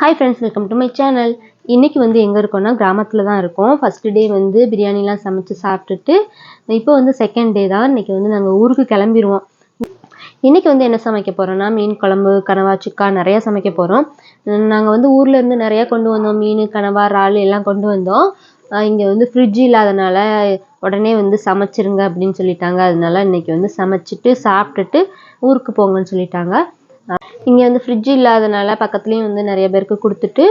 Hi friends welcome to my channel இன்றைக்கி வந்து எங்கே இருக்கோம்னா கிராமத்தில் தான் இருக்கோம். ஃபஸ்ட்டு டே வந்து பிரியாணிலாம் சமைச்சு சாப்பிட்டுட்டு இப்போ வந்து செகண்ட் டே தான். இன்றைக்கி வந்து நாங்கள் ஊருக்கு கிளம்பிடுவோம் இன்றைக்கி வந்து என்ன சமைக்க போகிறோன்னா மீன் குழம்பு கனவா சுக்கா நிறையா சமைக்க போகிறோம் நாங்கள் வந்து ஊர்லேருந்து நிறையா கொண்டு வந்தோம். மீன் கனவா இறால் எல்லாம் கொண்டு வந்தோம். இங்கே வந்து ஃப்ரிட்ஜ் இல்லாதனால உடனே வந்து சமைச்சிருங்க அப்படின்னு சொல்லிட்டாங்க. அதனால இன்றைக்கி வந்து சமைச்சிட்டு சாப்பிட்டுட்டு ஊருக்கு போங்கன்னு சொல்லிட்டாங்க. இங்கே வந்து ஃப்ரிட்ஜ் இல்லாதனால பக்கத்துலேயும் வந்து நிறைய பேருக்கு கொடுத்துட்டு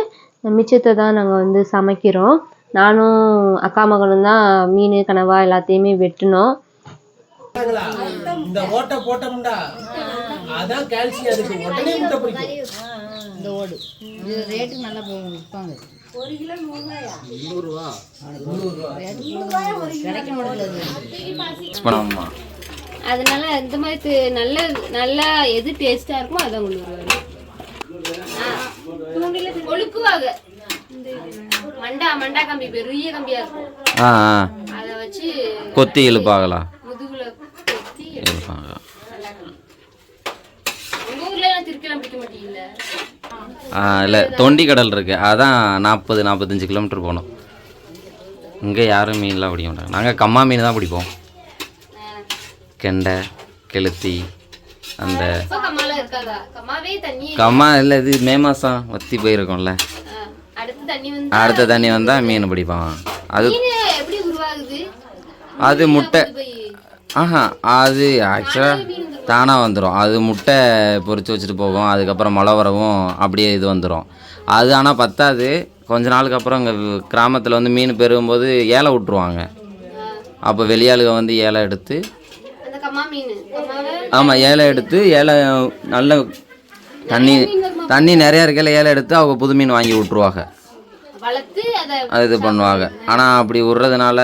மிச்சத்தை தான் நாங்கள் வந்து சமைக்கிறோம். நானும் அக்கா மகனும் தான் மீன் கனவா எல்லாத்தையுமே வெட்டினோம். இந்த ஓட்டை போட்டோம்டா. அதான் கால்சியம் அதுக்கு. உடனே முட்டை பிடிக்கும். இந்த ஓடு. இது ரேட்டு நல்லா போகும். விற்பாங்க. கிடைக்க மாட்டேங்குது. அதனால இந்த மாதிரி நல்ல நல்லா எது டேஸ்டா இருக்குமோ அதான் கொண்டு வருவாங்க கொழுக்குவாங்க மண்டா மண்டா கம்பி பெரிய கம்பியா இருக்கும். அதை வச்சு கொத்தி இழுப்பாங்களா? முதுகுல கொத்தி இழுப்பாங்க இல்லை தொண்டி கடல் இருக்கு. அதான் நாற்பது நாற்பத்தஞ்சு கிலோமீட்டர் போகணும். இங்கே யாரும் மீன்லாம் பிடிக்க மாட்டாங்க. நாங்கள் கம்மா மீன் தான் பிடிப்போம். கெண்டை கெளுத்தி அந்த கம்மா இல்லை இது மே மாதம் வத்தி போயிருக்கோம்ல. அடுத்து தண்ணி வந்தால் மீன் பிடிப்பான். அது அது முட்டை. ஆஹா அது ஆக்சுவலாக தானாக வந்துடும் அது முட்டை பொரிச்சு வச்சுட்டு போகும். அதுக்கப்புறம் மழை வரவும் அப்படியே இது வந்துடும் அது ஆனால் பத்தாது. கொஞ்ச நாளுக்கு அப்புறம் இங்கே கிராமத்தில் வந்து மீன் பெருகும்போது ஏலை விட்ருவாங்க அப்போ வெளியாளுக வந்து ஏலை எடுத்து அந்த கம்மா மீன் கம்மாவை ஆமாம் ஏலை எடுத்து ஏலை நல்ல தண்ணி தண்ணி நிறையா இருக்கையில் ஏலை எடுத்து அவங்க புது மீன் வாங்கி விட்ருவாங்க அதை இது பண்ணுவாங்க. ஆனால் அப்படி விட்றதுனால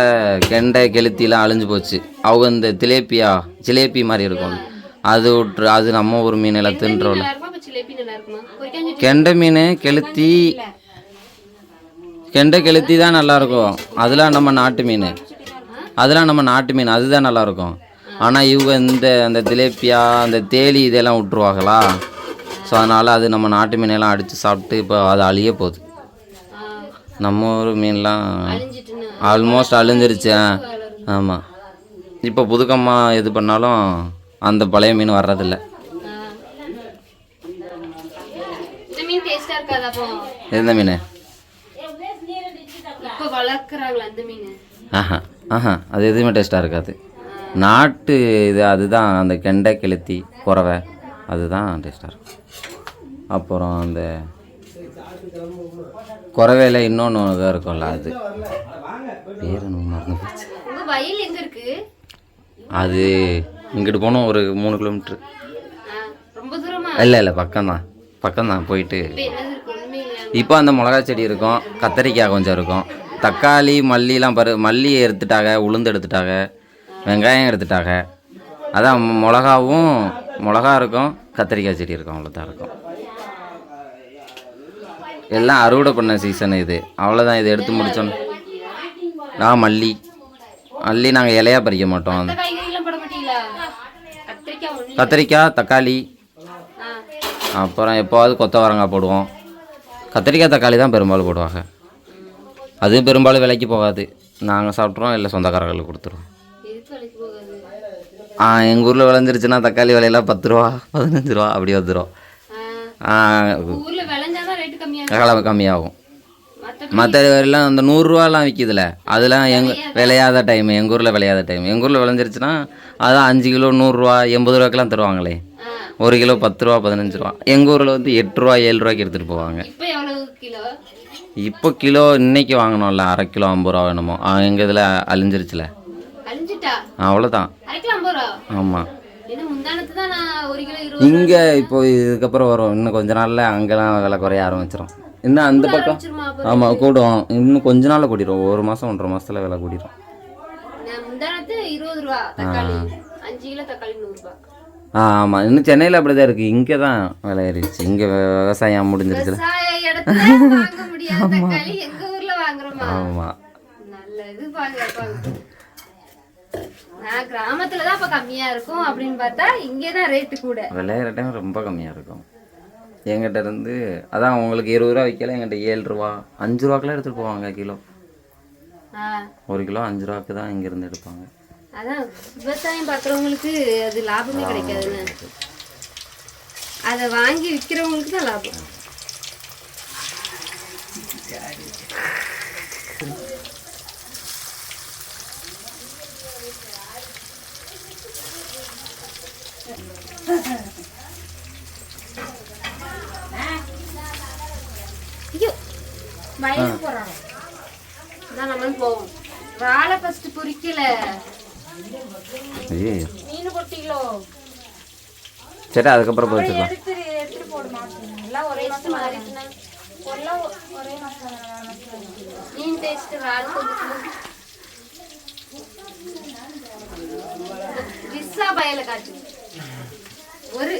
கெண்டை கெளுத்திலாம் அழிஞ்சு போச்சு. அவங்க இந்த திலேப்பியா ஜிலேபி மாதிரி இருக்கும். அது விட்ரு அது நம்ம ஊர் மீன் எல்லாம் தின்றோம்ல. கெண்டை மீன் கெளுத்தி கெண்டை கெளுத்தி தான் நல்லா இருக்கும். அதெல்லாம் நம்ம நாட்டு மீன். அதெல்லாம் நம்ம நாட்டு மீன். அதுதான் நல்லா இருக்கும். ஆனால் இவங்க இந்த அந்த திலேப்பியா அந்த தேலி இதெல்லாம் விட்ருவாங்களா ஸோ அதனால் அது நம்ம நாட்டு மீனெல்லாம் அடித்து சாப்பிட்டு இப்போ அது அழிய போகுது. நம்ம ஊர் மீன்லாம் ஆல்மோஸ்ட் அழிஞ்சிருச்சு ஆமாம் இப்போ புதுக்கம்மா இது பண்ணாலும் அந்த பழைய மீன் வர்றதில்ல. எந்த மீன்? ஆஹா ஆஹா அது எதுவுமே டேஸ்ட்டாக இருக்காது. நாட்டு இது அதுதான் அந்த கெண்டை கெளுத்தி குறவை. அதுதான் டேஸ்ட்டாக இருக்கும். அப்புறம் அந்த குறவையில் இன்னொன்று இதாக இருக்கும்ல அது. பேர் மறந்து போச்சு. அது இங்கிட்டு போனோம் ஒரு மூணு கிலோமீட்ரு இல்லை இல்லை பக்கம்தான். பக்கம்தான் போயிட்டு. இப்போ அந்த மிளகா செடி இருக்கும் கத்தரிக்காய் கொஞ்சம் இருக்கும். தக்காளி மல்லிலாம் பரு மல்லி எடுத்துட்டாங்க உளுந்து எடுத்துட்டாங்க. வெங்காயம் எடுத்துட்டாங்க. அதான் மிளகாவும் மிளகா இருக்கும் கத்தரிக்காய் செடி இருக்கும் அவ்வளோதான் இருக்கும். எல்லாம் அறுவடை பண்ண சீசன் இது. அவ்வளோதான் இது எடுத்து முடிச்சோன்னு நான் மல்லி. மல்லி நாங்கள் இலையா பறிக்க மாட்டோம். கத்திரிக்காய் தக்காளி. அப்புறம் எப்போவாவது கொத்தவரங்காய் போடுவோம். கத்திரிக்காய் தக்காளி தான் பெரும்பாலும் போடுவாங்க. அதுவும் பெரும்பாலும் விலைக்கு போகாது. நாங்கள் சாப்பிட்ருவோம் இல்லை சொந்தக்காரர்களுக்கு கொடுத்துருவோம் எதுக்கு விலைக்கு போகாது ஆ எங்கள் ஊரில் விளைஞ்சிருச்சுன்னா தக்காளி விலையெல்லாம் பத்து ரூபா பதினஞ்சு ரூபா அப்படி வந்துடும் கிழமை கம்மியாகும். மற்ற எல்லாம் அந்த நூறுரூவாலாம் விற்கிதுல அதெல்லாம் எங்கள் விளையாத டைம் எங்கள் ஊரில் விளையாத டைம் எங்கள் ஊரில் விளைஞ்சிருச்சுன்னா அதான் அஞ்சு கிலோ நூறுரூவா எண்பது ரூபாய்க்கெல்லாம் தருவாங்களே. ஒரு கிலோ பத்து ரூபா பதினஞ்சு ரூபா. எங்கள் ஊரில் வந்து எட்டு ரூபா ஏழு ரூபாய்க்கு எடுத்துகிட்டு போவாங்க. இப்ப கிலோ? இன்னைக்கு வாங்கினோம்ல அரை கிலோ ஐம்பது ரூபா வேணுமோ? எங்கள் இதில் அழிஞ்சிருச்சுல. அவ்வளோதான் ஆமாம் இங்கே இப்போ இதுக்கப்புறம் வரும். இன்னும் கொஞ்ச நாளில் அங்கெல்லாம் விலை குறைய ஆரம்பிச்சிடும் இன்னும் அந்த பக்கம்? ஆமாம் கூடும். இன்னும் கொஞ்ச நாளில் கூட்டிடும் ஒரு மாதம் ஒன்றரை மாதத்தில் விலை ரூபா ஆ. ஆமாம் இன்னும் சென்னையில் அப்படி தான் இருக்குது இங்கே தான் விலை ஏறிடுச்சு. இங்கே விவசாயம் ஊர்ல வாங்குறோமா? ஆமாம் நல்ல இது பாங்க பாங்க. நான் கிராமத்துல தான் அப்ப கம்மியா இருக்கும் அப்படின்னு பார்த்தா இங்கே தான் ரேட்டு கூட. விளையிற டைம் ரொம்ப கம்மியாக இருக்கும். என்கிட்ட இருந்து அதான் உங்களுக்கு இருபது ரூபா விற்கல என்கிட்ட ஏழு ரூபா அஞ்சு ரூபாக்கெல்லாம் எடுத்துகிட்டு போவாங்க கிலோ. ஒரு கிலோ அஞ்சு ரூபாக்கு தான் இங்கேருந்து எடுப்பாங்க. அதான் விவசாயம் பார்க்குறவங்களுக்கு அது லாபமே கிடைக்காதுன்னு. அதை வாங்கி விற்கிறவங்களுக்கு தான் லாபம் ஐயோ வயலுக்கு போறாங்க. அதான் நம்மளும் போவோம். வாழை ஃபர்ஸ்ட் பொரிக்கல மீன் கொட்டிகளோ சரி அதுக்கப்புறம் போச்சுக்கலாம் எடுத்துரு எடுத்துட்டு போடுமா. எல்லாம் ஒரே மாசம் எல்லாம் ஒ- ஒரே மாசம் மீன் டேஸ்ட் வாழை கொஞ்சம் விசா பயல காட்டு ஒரு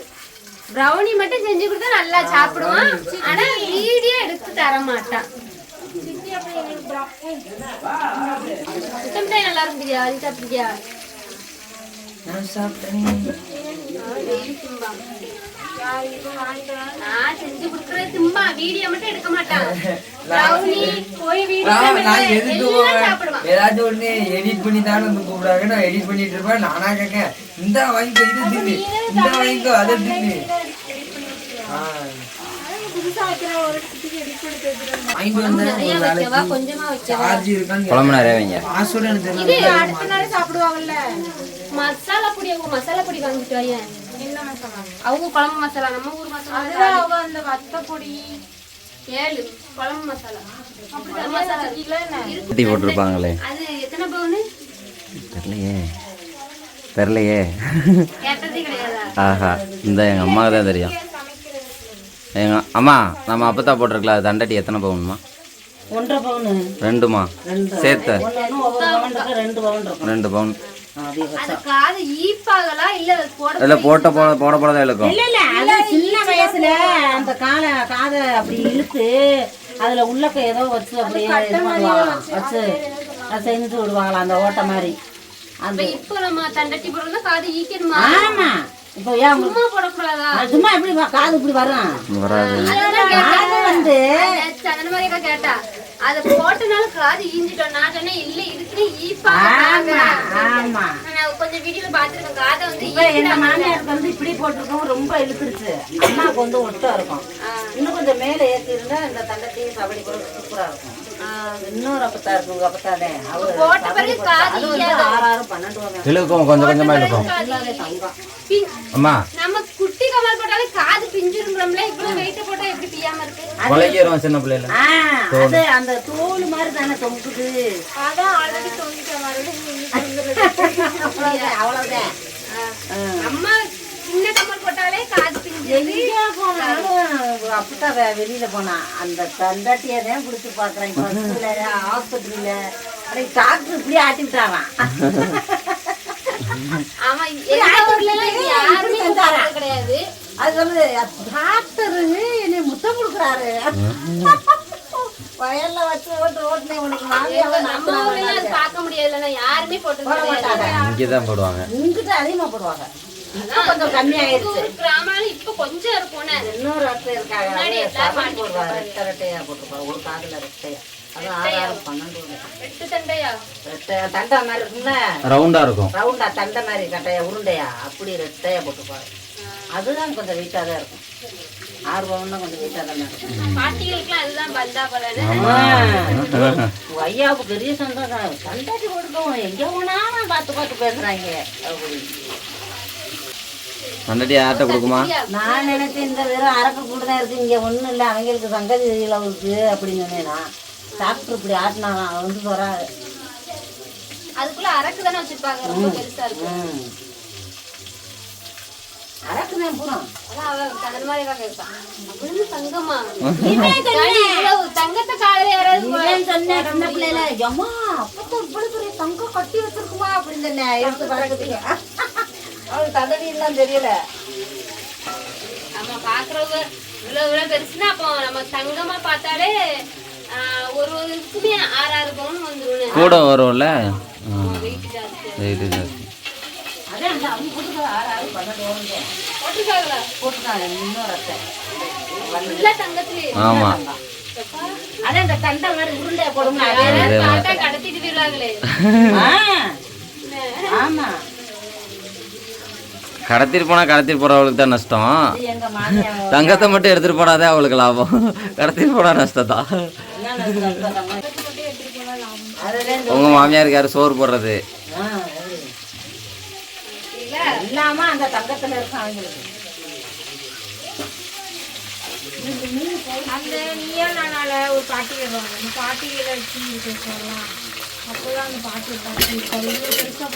ப்ரௌனி மட்டும் செஞ்சு கொடுத்தா நல்லா சாப்பிடுவான். ஆனா வீடியோ எடுத்து தர மாட்டான் முட்டை நல்லா இருந்துயா அது சாப்பிட்டியா? நான் செஞ்சு கொடுக்கறது வீடியோ மட்டும் எடுக்க மாட்டான். ப்ரௌனி போய் வீடியோ நான் எதுக்கு எல்லாம் போவேன்? சாப்பிடுவான். ஏதாச்சும் ஒண்ணு எடிட் பண்ணி தானே வந்து கூப்பிடுறாங்க நான் எடிட் பண்ணிட்டு இருப்பேன். நானா கேட்க இந்த வாங்கிக்கோ இது தின்னு. இந்த வாங்கிக்கோ அதை தின்னு. மசாலா பொடி அவங்க மசாலா பொடி வாங்கிட்டு அவங்க குழம்பு மசாலா நம்ம ஊர் மசாலா அதுதான் அவ அந்த வத்த பொடி. ஏழு குழம்பு மசாலா. அப்படி மசாலா போட்டிருப்பாங்களே. அது எத்தனை பவுனு? தெரிலையே தெரிலையே ஆஹா இந்த எங்கள் அம்மாவுக்கு தான் தெரியும். எங்கள் அம்மா நம்ம அப்பத்தா போட்டிருக்கல அது தண்டட்டி எத்தனை பவுனுமா? ஒன்றரை பவுனு. ரெண்டுமா? சேர்த்து. ரெண்டு பவுன் இருக்கும். ரெண்டு பவுன். அதிகபட்சம் அது காது ஈப்பாகலா இல்ல போட்ட போட போட போட தான் இழுக்கும். இல்ல இல்ல அது சின்ன வயசுல அந்த காலை காதை அப்படி இழுத்து அதுல உள்ளக்க ஏதோ வச்சு அப்படியே வச்சு செஞ்சு அந்த ஓட்டை மாதிரி. இப்ப நம்ம தண்டட்டி போடுறதா காது ஈக்கணுமா ஆமா. இப்போ ஏன் உங்களுக்கு- சும்மா போடக்கூடாதா? சும்மா எப்படி காது இப்படி வரும் வராது. அதுதான் கேட்டா. காது வந்து கேட்டா அத போட்டனால காது ஈஞ்சிட்டோம். நான் சொன்னேன் இல்ல இதுக்குன்னு ஈப்பாக ஆமா நான் கொஞ்சம் வீடியோல பாத்துருக்கேன் காதை வந்து எங்க மாமியாருக்கு வந்து இப்படி போட்டிருக்கோம் ரொம்ப இழுத்துருச்சு. அம்மாவுக்கு வந்து ஒட்டம் இருக்கும். இன்னும் கொஞ்சம் மேல ஏத்தி இருந்தா இந்த தண்டத்தையும் சபடி கூட சூப்பரா இருக்கும். இன்னொரு அப்பத்தா இருக்கும் உங்க அப்பத்தாதே அவரு போட்ட பிறகு. காது பன்னெண்டு இழுக்கும் கொஞ்சம் இழுக்கும் அம்மா. நம்ம குட்டி கமல் போட்டாலே காது பிஞ்சிருங்கிறோம்ல இவ்வளவு வெயிட்ட போட்டா எப்படி பிய்யாம இருக்கு? குலைக்கிறோம் சின்ன பிள்ளைல ஆ, அது அந்த தோல் மாதிரி தானே தொங்குது. அதான் ஆல்ரெடி தொங்கிட்ட மாதிரி. அவ்வளவுதான், அவ்வளவுதான் அம்மா சின்ன கமல் போட்டாலே காது பிஞ்சு எங்க போனாலும் அப்பதான் வெளியில போனா. அந்த தண்டாட்டியை தான் பிடிச்சி பாக்குறேன் பஸ்ல ஆஸ்பத்திரியில. டாக்டர் இப்படி ஆட்டிவிட்டாராம். ஆமா எல்லா ஊர்ல எல்லாம் இது யாருமே போடுறது கிடையாது. அது வந்து டாக்டர் என்னை முத்தம் கொடுக்குறாரு. வயல்ல வச்சு ஓட்டு ஓட்டுனே உனக்கு நம்ம பார்க்க முடியாதுல்ல யாருமே போட்டது கிடையாது இங்கே தான் போடுவாங்க. இங்கிட்ட அதிகமா போடுவாங்க. இப்ப கொஞ்சம் கம்மியாயிருச்சு கிராமம் இப்ப கொஞ்சம் இருக்கும்னு இன்னொரு அத்தை இருக்காங்க. சபரி போடுவாங்க ரெட்டை ரெட்டையா போட்டுருப்பாங்க ஒரு காதுல ரெட்டையா? தண்டை மாதிரி இருக்கும்ல? இருக்கும். ரவுண்டா தண்டை மாதிரி கட்டையா உருண்டையா? அப்படி ரெட்டையா போட்டுப்பாரு. அதுதான் கொஞ்சம் வெயிட்டாக தான் இருக்கும். ஆறு பவுன்னா கொஞ்சம் வெயிட்டாக தான் இருக்கும். பாட்டிகளுக்குலாம் அதுதான் பந்தா போலன்னு ஐயாவுக்கு பெரிய சந்தோஷம். சண்டாட்டி கொடுக்கவும் எங்கே போனாலும் பார்த்து பார்த்து பேசுறாங்க. அப்படி தண்டட்டி யார்கிட்ட கொடுக்குமா? நான் நினைச்சேன் இந்த வெறும் அரக்கு கூட தான் இருக்கு. இங்கே ஒன்றும் இல்லை. அவங்களுக்கு சங்கதி இருக்கு அப்படின்னு சொன்னேன் நான். டாக்டர் இப்படி ஆட்டினாலாம் அவன் வந்து வராது அதுக்குள்ள அரக்கு தானே வச்சிருப்பாங்க. ரொம்ப பெருசா இருக்கும் ம். அரக்கு தான் பூரா. அதான் அவ தகுந்த மாதிரி தான் கேட்பான் அப்படின்னு தங்கம்மா. டாடி, இவ்வளவு தங்கத்தை காலையில யாராவது சொன்னேன் சின்ன? பிள்ளைல பெரிய தங்கம் கட்டி வச்சிருக்குமா? அப்படின்னு சொன்னேன். எடுத்து அவளுக்கு தடவி எல்லாம் தெரியல. நம்ம பாக்குறவங்க இவ்வளவு இவ்வளவு பெருசுன்னா அப்போ நம்ம தங்கமா பார்த்தாலே ஆஹ், ஒரு ஒரு இதுக்குமே ஆறு ஆறு பவுன் வந்துரும் கூட வரும்ல? வெயிட்டு ஜாஸ்தி. அதே அந்த அவங்க போட்டுக்க ஆறு ஆறு பன்னெண்டு வந்து போட்டிருக்காங்களா? போட்டுருக்காங்க இன்னொரு அத்தை. ஃபுல்லா தங்கத்திலே. ஆமாம் அதே அந்த தண்டை மாதிரி உருண்டை போடும்ல அதே அதே மாதிரி தாத்தா கடத்திட்டு போயிருவாங்களே ஆ. ஆமா. கடத்திட்டு போனால் கடத்திட்டு போகிறவளுக்கு தான் நஷ்டம். இது எங்க மாமியார் தங்கத்தை மட்டும் எடுத்துகிட்டு போனாதே அவளுக்கு லாபம். கடத்திட்டு போனால் நஷ்டம் தான் உங்கள் மாமியாருக்கு யாரும் சோறு போடுறது? அந்த நீயா நானால ஒரு பாட்டி சொல்லலாம் அப்போதான் அந்த பாட்டி பெருசாக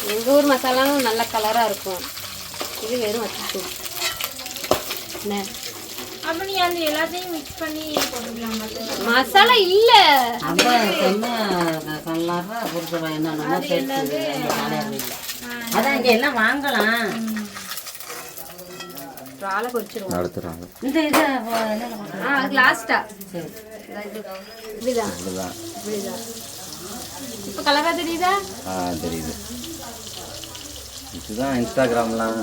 ம், ம். எங்க ஊர் மசாலாவும் நல்ல கலரா இருக்கும். இது வெறும் வச்சுக்கும் என்ன? அப்போ நீ அந்த எல்லாத்தையும் மிக்ஸ் பண்ணி போட்டுக்கலாம்? மசாலா இல்ல. அப்ப சொன்ன. அதான் இங்க எல்லாம் வாங்கலாம். பொரிச்சிருவோம். நடத்துகிறாங்க இந்த இதை? ஆ அது லாஸ்டா சரி. இப்படிதான் இதுதான். இப்படிதான் இப்ப கலரா தெரியுதா? ஆ தெரியுது. இதுதான் இன்ஸ்டாகிராம்லாம்.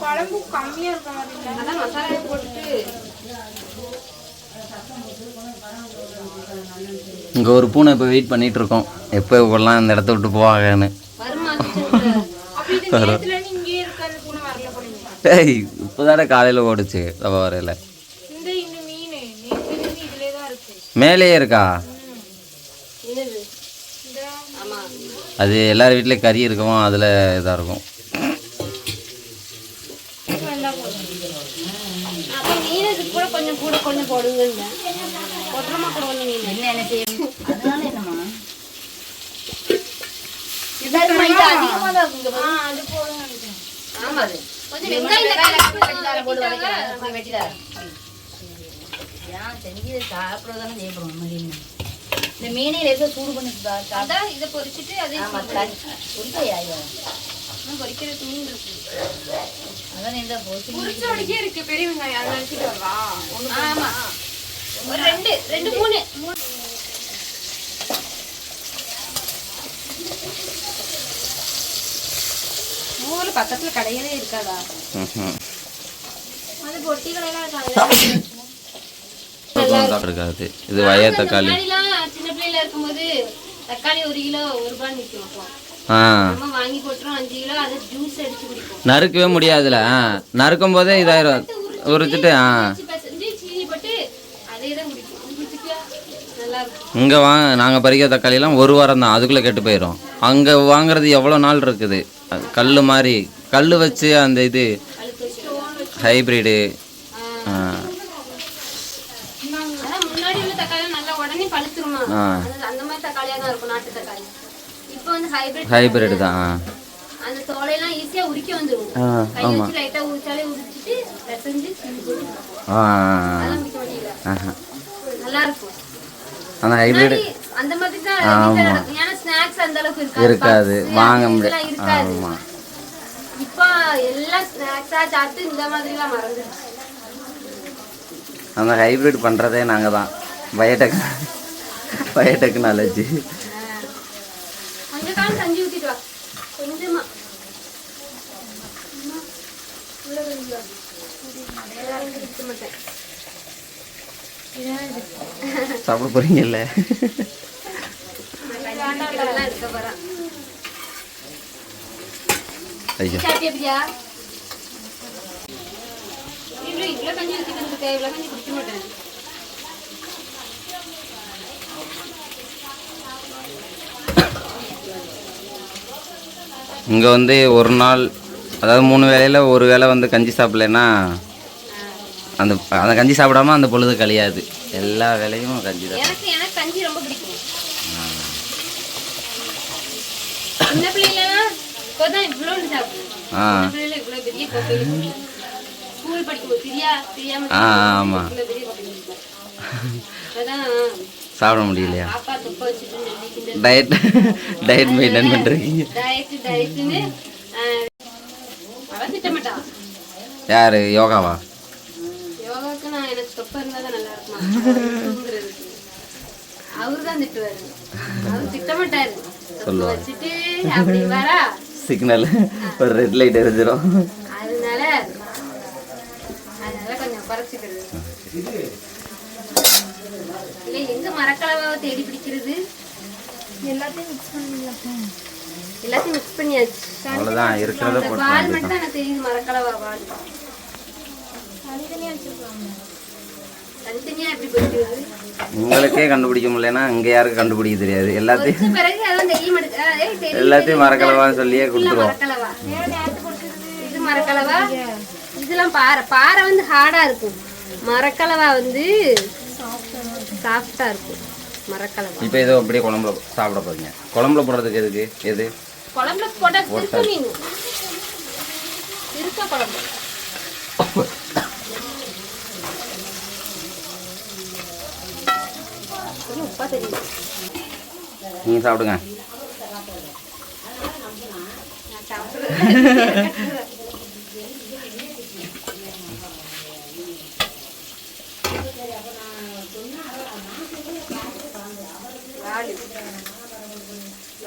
குழம்பு கம்மியாக இருக்க மாதிரி இல்லை அதான் மசாலா போட்டுட்டு. இங்கே ஒரு பூனை இப்போ வெயிட் பண்ணிட்டு இருக்கோம் எப்போ இப்பெல்லாம் இந்த இடத்த விட்டு போவாங்கன்னு. வருமா கிச்சனுக்கு? அப்போ இது நேரத்துலேருந்து இங்கேயே இருக்க அந்த பூனை வரல போனீங்க ஏய் இப்போ காலையில் ஓடுச்சு தவ வரையில் இந்த இந்த மீன் நேற்றுலேருந்து இதிலே தான் இருக்கு மேலேயே இருக்கா? அது எல்லார் வீட்லேயும் கறி இருக்கும் அதில் இதாக இருக்கும். ஆமா அது. கொஞ்சம் வெங்காயம் போட்டு ஏன் செஞ்சு சாப்பிட்றதானே செய்யப்படுவோம் மதியம் இந்த மீனே லேசாக சூடு பண்ணி அதான் இதை பொரிச்சிட்டு அதே ஐயா. பொரிக்கிற மீன் இருக்கு. அதான் இந்த போச்சு புரிச்சோடிக்கே இருக்கு பெரிய வெங்காயம். அதை வச்சுட்டு வரவா? ஆமா. ஒரு ரெண்டு ரெண்டு மூணு. மூணு ஊர்ல பக்கத்துல கடையிலே இருக்காதா? அது பொட்டிகளெல்லாம் இருக்காங்க இருக்காது இது வய தக்காளி. முன்னாடிலாம் சின்ன பிள்ளையில இருக்கும்போது தக்காளி ஒரு கிலோ ஒரு ரூபாய் நிற்கும் ஆ. குடிப்போம். நறுக்கவே முடியாதுல. ஆ நறுக்கும் போதே இதாயிரும். உரிச்சிட்டு ஆ. இங்கே வாங்க நாங்கள் பறிக்கிற தக்காளிலாம் ஒரு வாரம் தான். அதுக்குள்ளே கெட்டு போயிடும் அங்கே வாங்குறது எவ்வளோ நாள் இருக்குது? கல் மாதிரி கல் வச்சு அந்த இது ஹைப்ரிடு அதான் முன்னாடி உள்ள தக்காளி நல்லா உடனே பழுத்துருமா ஆ. அது அந்த மாதிரி தான் இருக்கும் நாட்டு தக்காளி. இப்போ வந்து ஹைபிரிட் ஹைப்ரிடு தான். அந்த தோலையெல்லாம் ஈஸியா உரிக்க வந்துரும். ஆ கை வச்சு லைட்டா உரிச்சாலே உரிச்சிட்டு பிசைஞ்சு சீனி போட்டு சாப்பிடுவோம். ஆ. அதெல்லாம் பிடிக்க மாட்டேங்குது ஆஹா. நல்லா இருக்கும். அந்த ஹைப்ரிடு முன்னாடி அந்த மாதிரி தான் வீட்டுல நடக்கும். ஏன்னா ஸ்நாக்ஸ் அந்த அளவுக்கு இருக்காது. வாங்க முடியாது ஆமாம் இப்போ எல்லாம் ஸ்நாக்ஸா சாப்பிட்டு இந்த மாதிரிலாம் மறந்துடுச்சு அந்த ஹைப்ரிட் பண்ணுறதே நாங்கள் தான். பயோடெக் பயோடெக்னாலஜி சாப்பிட போறேன். ஐயோ. இவ்வளோ கஞ்சி கஞ்சி குடிக்க மாட்டேன். இங்கே வந்து ஒரு நாள் அதாவது மூணு வேளையில் ஒரு வேளை வந்து கஞ்சி சாப்பிட்லன்னா அந்த அந்த கஞ்சி சாப்பிடாம அந்த பொழுது கழியாது. எல்லா வேலையும் கஞ்சி தான். எனக்கு எனக்கு கஞ்சி ரொம்ப பிடிக்கும். சின்ன பிள்ளைலாம் இப்போதான் இவ்வளோ சாப்பிடுவேன். ஆ. பிள்ளைல இவ்வளோ பெரிய ஸ்கூல் படிக்கும்போது ஆ ஆமாம் பெரிய. அதான் சாப்பிட முடியலையா? டயட் டயட் மெயின்டைன் பண்ணுறீங்க யார் யோகாவா? சிக்னல் ஒரு ரெட் லைட் எரிஞ்சிடும் அதனால அதனால கொஞ்சம் குறைச்சிக்கிறது. இல்ல எங்க மரக்கலவாவை தேடி பிடிக்கிறது? எல்லாத்தையும் மிக்ஸ் பண்ணிடலாம். எல்லாத்தையும் மிக்ஸ் பண்ணியாச்சு. அவ்வளோதான் இருக்கிறத இந்த போட்டு பால் மட்டும் தான் எனக்கு தெரியுது மரக்கலவா பால் தனித்தனியாக வச்சுருக்காங்க தனித்தனியா எப்படி பிடிக்கிறது? உங்களுக்கே கண்டுபிடிக்க முடியலன்னா இங்கே யாருக்கும் கண்டுபிடிக்க தெரியாது? எல்லாத்தையும் பொரிச்ச பிறகு அதான் தெரிய மாட்டேங்குது ஆ, ஏய், தெரியும், எல்லாத்தையும் மரக்கலவான்னு சொல்லியே. கொடுத்துருவோம். இது மரக்கலவா? இதெல்லாம் பாறை. பாறை வந்து ஹார்டா இருக்கும். மரக்கலவா வந்து சாஃப்டா இருக்கும். மரக்கலவா இப்போ இதோ அப்படியே குழம்புல சாப்பிட போறீங்க. குழம்புல போடுறதுக்கு எதுக்கு? எது? குழம்புல போட்டா திருக்க மீன். திருக்க குழம்பு. உப்பா தெரியும் நீங்கள் சாப்பிடுங்க.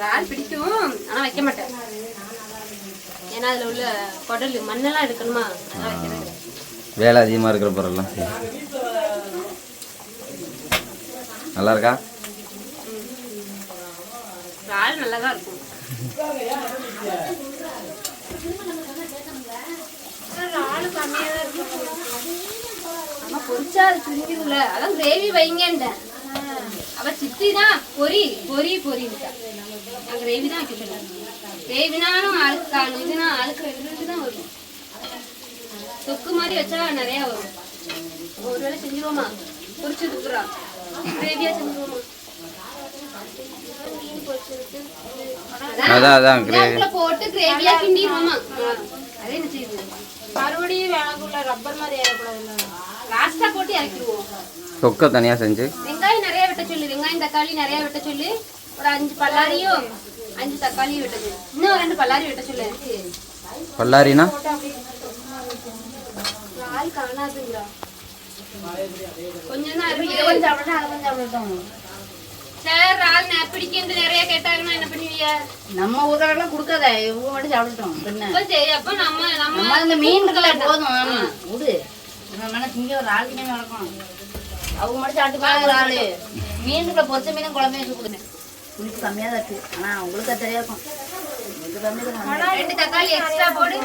இறால் பிடிக்கும். ஆனா வைக்க மாட்டேன். ஏன்னா அதுல உள்ள குடல் மண்ணெல்லாம் எடுக்கணுமா. வேலை அதிகமாக இருக்கிற பொருள்லாம் சரி நல்லா இருக்கா? இறால் நல்லா தான் இருக்கும். ஆளு கம்மியாக தான் இருக்கு ஆமா பொரிச்சா அது சுருங்கிரும்ல. அதான் கிரேவி வைங்கன்றேன் அவ சித்தி தான் பொரி பொரி பொரி நான் கிரேவி தான் வைக்க சொல்லுவேன் கிரேவினாலும் ஆளுக்கு காணும் இதுனா ஆளுக்கு ரெண்டு தான் வரும். தொக்கு மாதிரி வச்சா நிறைய வரும். ஒரு வேளை செஞ்சுருவோமா? பொரிச்சு கொடுக்குறா. கிரேவியா செஞ்சுருவோமா? அதான் அதான் கிரேவி அதுக்குள்ள போட்டு கிரேவியா கிண்டிடுவோமா? ஆ, அதே என்ன செய்யுது மறுபடியும் வேலைக்குள்ள ரப்பர் மாதிரி ஏறக்கூடாதுல்ல? லாஸ்டா போட்டு இறக்கிடுவோம். தொக்கை தனியாக செஞ்சு. வெங்காயம் நிறைய வெட்ட சொல்லு வெங்காயம் தக்காளி நிறைய வெட்ட சொல்லு. ஒரு அஞ்சு பல்லாரியும் அஞ்சு தக்காளியும் வெட்ட சொல்லு இன்னும் ரெண்டு பல்லாரி வெட்ட சொல்லு எனக்கு பல்லாரினா ஆள் காணாதுங்களா கொஞ்சம் தான் இருக்கு கொஞ்சம் சாப்பிடட்டும் அதை கொஞ்சம் சார் ஆள் பிடிக்கின்ற நிறைய கேட்டாங்கன்னா என்ன பண்ணுவீங்க நம்ம ஊரெல்லாம் கொடுக்காத இவங்க மட்டும் சாப்பிடட்டும் பின்ன அப்ப சரி அப்ப நம்ம நம்ம இந்த மீன் போதும் ஆமா விடு திங்க ஒரு ஆள் கிட்ட வளர்க்கணும் அவங்க மட்டும் சாப்பிட்டு ஒரு ஆளு மீனுக்குள்ள பொரிச்ச மீனும் குழம்பு வச்சு கொடுங்க புளிப்பு கம்மியா தான் இருக்கு. ஆனா உங்களுக்கு அது தெரியா இருக்கும் உங்களுக்கு கம்மியா தான் இருக்கும். ரெண்டு தக்காளி எக்ஸ்ட்ரா போடு.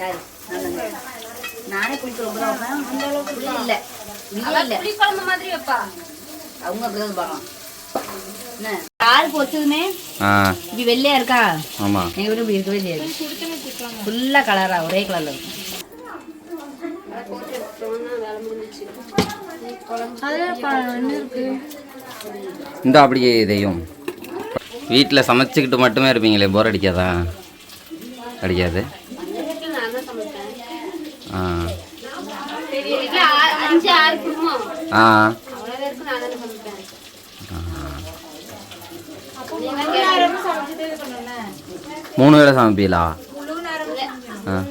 யாரு. நானே புளி குழம்பு தான் வைப்பேன். அந்த அளவுக்கு புளி இல்ல. அவ இல்ல. புளி குழம்பு மாதிரி வைப்பா. அவங்க அப்படிதான் பார்க்கலாம் என்ன? ஆள் பொரிச்சதுமே ஆ. இப்படி வெள்ளையா இருக்கா? ஆமாம் எங்க வீட்டு இப்படி இருக்கவே செய்யாது. ஃபுல்லா கலரா ஒரே கலர்ல இருக்கும் அதை போட்டு எடுத்துட்டோம்னா வேலை முடிஞ்சிச்சு இந்த அப்படியே இதையும். வீட்டில் சமைச்சிக்கிட்டு மட்டுமே இருப்பீங்களே போர் அடிக்காதா? அடிக்காது. ஆ. ஆ- மூணு வேளை சமைப்பீங்களா ஆ.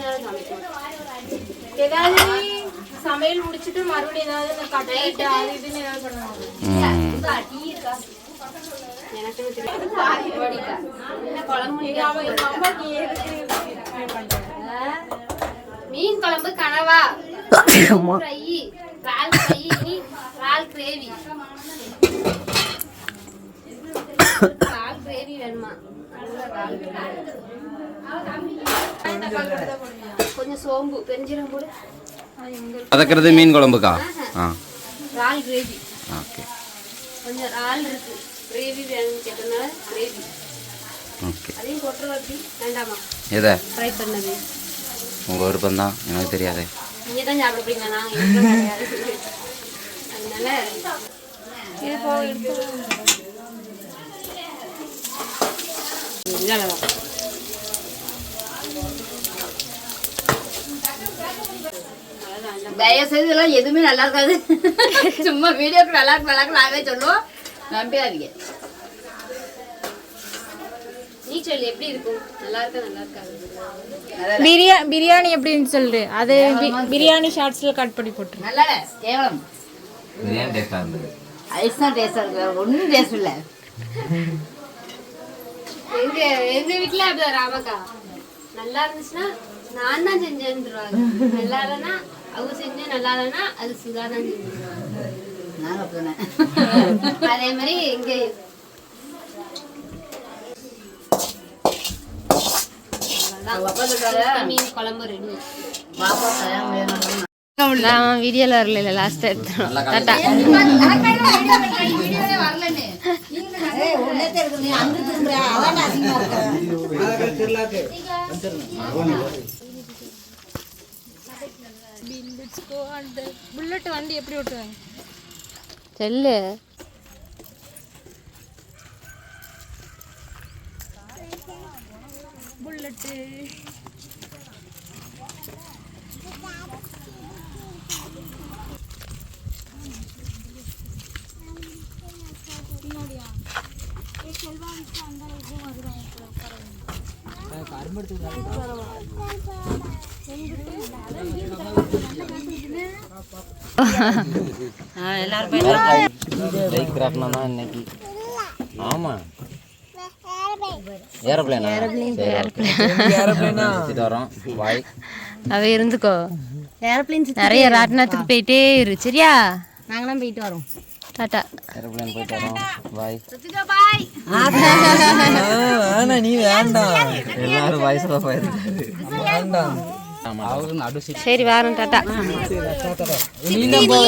சமையல் முடிச்சுட்டு மறுபடியும் ஏதாவது இந்த அது இதுன்னு ஏதாவது பண்ணுவாங்க. மீன் குழம்பு கனவா கிரேவி கிரேவி வேணுமா. கொஞ்சம் சோம்பு பெருஞ்சீரகம் போடு வதக்கிறது மீன் குழம்புக்கா? ஆ. இறால் கிரேவி. ஓகே. கொஞ்சம் இறால் இருக்கு. கிரேவி வேணும்னு கேட்டனால கிரேவி ஓகே அதையும் போட்டுருவா அப்படி வேண்டாமா? எதை? ஃப்ரை பண்ணது. உங்கள் விருப்பம் தான். எனக்கு தெரியாதே. நீங்க தான் சாப்பிட போறீங்க நாங்க எங்களுக்கும் கிடையாது. அதனால இது போ எடுத்து இவ்வளவுதான். தயவு செய்து இதெல்லாம் எதுவுமே நல்லா இருக்காது. சும்மா வீடியோக்கு நல்லா இருக்கு நல்லா இருக்கு நாங்களே சொல்லுவோம். நம்பிடாதீங்க நீ சொல்லு எப்படி இருக்கும்? நல்லா இருக்கா நல்லா இருக்காது பிரியா பிரியாணி எப்படின்னு சொல்லு. அது பிரியாணி ஷார்ட்ஸ்ல கட் பண்ணி போட்டுரு. நல்லா கேவலம். பிரியாணி டேஸ்ட்டாக இருந்தது. ஐஸ் தான் டேஸ்டாக இருக்கு. ஒன்றும் டேஸ்ட் இல்லை. எங்க எங்க வீட்டுல அப்படிதான் ராமக்கா. நல்லா இருந்துச்சுன்னா நான் தான் நல்லா இல்லைன்னா அவங்க செஞ்சு நல்லா இல்லைன்னா அது சுதா தான் செஞ்சிருவாங்க அதே மாதிரி எங்க மீன் குழம்பு ரெடி நான் வீடியோல வரல லாஸ்ட் எடுத்துறோம் டாட்டா புல்லட் வண்டி எப்படி ஓட்டுவாங்க? செல்லு. புல்லட்டு பைக் கிராஃப்ட்னா இன்னைக்கு ஆமாம் ஏரோப்ளேனா ஏரோப்ளேனா வரோம் பாய் அவ இருந்துக்கோ. நிறைய ராட்டினத்துக்கு போயிட்டே இரு. சரியா? நாங்களாம் போயிட்டு வரோம் டாட்டா. ஏரோப்ளேன் போயிட்டு வரோம் பாய் ஆனா நீ வேண்டாம். எல்லாரும் சொல்ல போயிருக்காரு. வேண்டாம். சரி வாரம் டாட்டா நீ தான் போக